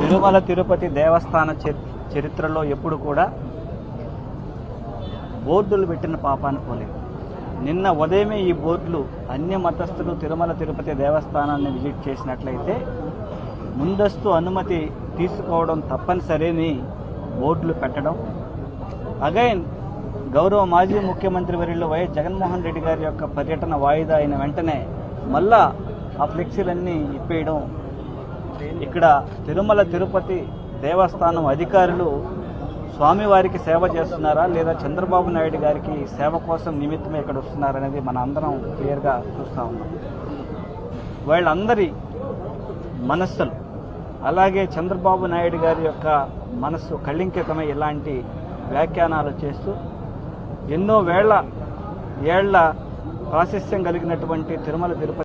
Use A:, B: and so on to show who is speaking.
A: తిరుమల తిరుపతి దేవస్థాన చరి- చరిత్రలో ఎప్పుడు కూడా బోర్డులు పెట్టిన పాపాన్ని పోలేదు. నిన్న ఉదయమే ఈ బోర్డులు అన్య మతస్థులు తిరుమల తిరుపతి దేవస్థానాన్ని విజిట్ చేసినట్లయితే ముందస్తు అనుమతి తీసుకోవడం తప్పనిసరిని బోర్డులు పెట్టడం. అగైన్ గౌరవ మాజీ ముఖ్యమంత్రి వర్యులు వైఎస్ జగన్మోహన్ రెడ్డి గారి యొక్క పర్యటన వాయిదా అయిన వెంటనే మళ్ళా ఆ ఫ్లెక్సీలన్నీ ఇప్పేయడం. ఇక్కడ తిరుమల తిరుపతి దేవస్థానం అధికారులు స్వామివారికి సేవ చేస్తున్నారా? లేదా చంద్రబాబు నాయుడు గారికి సేవ కోసం నిమిత్తమే ఇక్కడ వస్తున్నారనేది మన అందరం క్లియర్గా చూస్తూ ఉన్నాం. వాళ్ళందరి మనస్సులు అలాగే చంద్రబాబు నాయుడు గారి యొక్క మనస్సు కళింకితమై ఇలాంటి వ్యాఖ్యానాలు చేస్తూ ఎన్నో వేళ్ళ ఏళ్ళ ప్రాశస్యం కలిగినటువంటి తిరుమల తిరుపతి